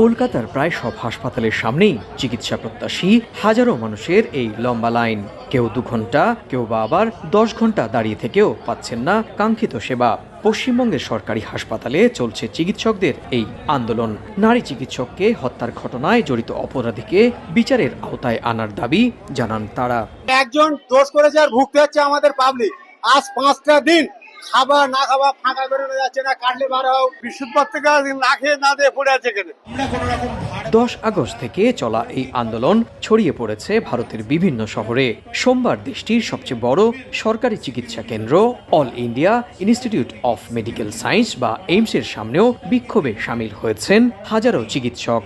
কলকাতার প্রায় সব হাসপাতালের সামনেই চিকিৎসা প্রত্যাশী হাজারো মানুষের এই লম্বা লাইন। কেউ দু ঘণ্টা, কেউ বা আবার দশ ঘণ্টা দাঁড়িয়ে থেকেও পাচ্ছেন না কাঙ্ক্ষিত সেবা। পশ্চিমবঙ্গের সরকারি হাসপাতালে চলছে চিকিৎসকদের এই আন্দোলন। নারী চিকিৎসককে হত্যার ঘটনায় জড়িত অপরাধীকে বিচারের আওতায় আনার দাবি জানান তারা। একজন দোষ করেছে আর ভুগতে হচ্ছে আমাদের পাবলিক আজ পাঁচটা দিন খাবার না খাবার ফাঁকা বেরোনো যাচ্ছে না, কাটলে বার হোক বিশুদ্ধ না খেয়ে না দিয়ে পড়ে আছে এখানে দশ আগস্ট থেকে চলা এই আন্দোলন ছড়িয়ে পড়েছে ভারতের বিভিন্ন শহরে। সোমবার দেশটির সবচেয়ে বড় সরকারি চিকিৎসা কেন্দ্র All India Institute of Medical Science বা এইমসের সামনেও বিক্ষোভে সামিল হয়েছেন হাজারো চিকিৎসক।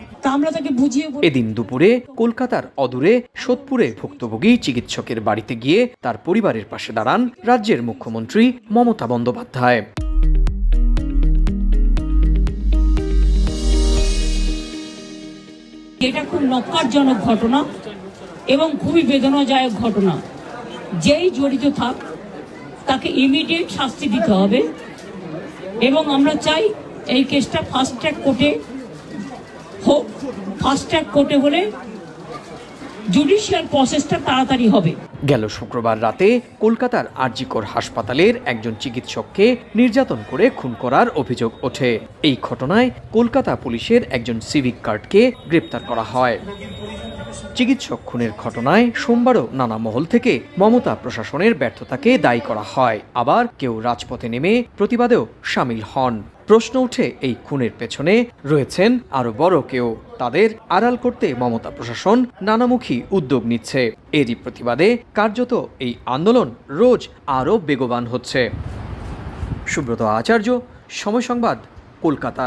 এদিন দুপুরে কলকাতার অদূরে সোদপুরে ভুক্তভোগী চিকিৎসকের বাড়িতে গিয়ে তার পরিবারের পাশে দাঁড়ান রাজ্যের মুখ্যমন্ত্রী মমতা বন্দ্যোপাধ্যায়। এটা খুব নকারজনক ঘটনা এবং খুবই বেদনাদায়ক ঘটনা। যেই জড়িত থাক, তাকে ইমিডিয়েট শাস্তি দিতে হবে এবং আমরা চাই এই কেসটা ফাস্ট ট্র্যাক কোর্টে হোক। ফাস্ট ট্র্যাক কোর্টে হলে জুডিশিয়াল প্রসেসটা তাড়াতাড়ি হবে। গেল শুক্রবার রাতে কলকাতার আরজিকর হাসপাতালের একজন চিকিৎসককে নির্যাতন করে খুন করার অভিযোগ ওঠে। এই ঘটনায় কলকাতা পুলিশের একজন সিভিক গার্ডকে গ্রেপ্তার করা হয়। চিকিৎসক খুনের ঘটনায় সোমবারও নানা মহল থেকে মমতা প্রশাসনের ব্যর্থতাকে দায়ী করা হয়। আবার কেউ রাজপথে নেমে প্রতিবাদেও সামিল হন। প্রশ্ন উঠে এই খুনের পেছনে রয়েছেন আরও বড় কেউ। তাদের আড়াল করতে মমতা প্রশাসন নানামুখী উদ্যোগ নিচ্ছে। এরই প্রতিবাদে কার্যত এই আন্দোলন রোজ আরও বেগবান হচ্ছে। সুব্রত আচার্য, সময় সংবাদ, কলকাতা।